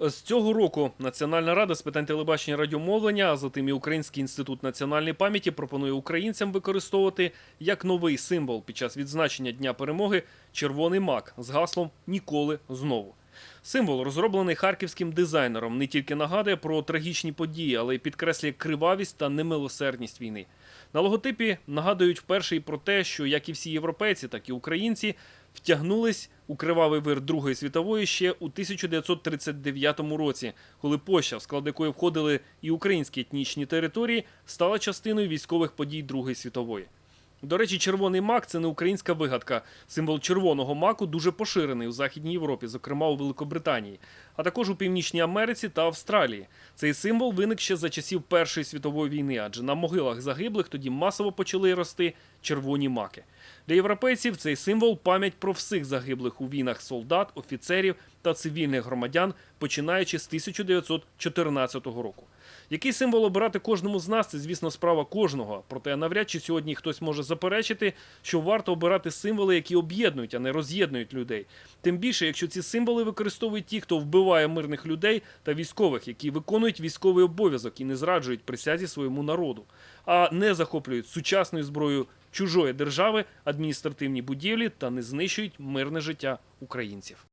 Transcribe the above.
З цього року Національна рада з питань телебачення і радіомовлення, а затим і Український інститут національної пам'яті пропонує українцям використовувати як новий символ під час відзначення Дня перемоги червоний мак з гаслом Ніколи знову. Символ, розроблений харківським дизайнером, не тільки нагадує про трагічні події, але й підкреслює кривавість та немилосердність війни. На логотипі нагадують вперше і про те, що як і всі європейці, так і українці втягнулись у кривавий вир Другої світової ще у 1939 році, коли Польща, в склад якої входили і українські етнічні території, стала частиною військових подій Другої світової. До речі, червоний мак це не українська вигадка. Символ червоного маку дуже поширений у Західній Європі, зокрема у Великобританії, а також у Північній Америці та Австралії. Цей символ виник ще за часів Першої світової війни, адже на могилах загиблих тоді масово почали рости червоні маки. Для європейців цей символ пам'ять про всіх загиблих у війнах солдат, офіцерів та цивільних громадян, починаючи з 1914 року. Який символ обирати кожному з нас, це, звісно, справа кожного. Проте навряд чи сьогодні хтось може заперечити, що варто обирати символи, які об'єднують, а не роз'єднують людей. Тим більше, якщо ці символи використовують ті, хто вбиває мирних людей та військових, які виконують військовий обов'язок і не зраджують присязі своєму народу, а не захоплюють сучасною зброєю чужої держави адміністративні будівлі та не знищують мирне життя українців.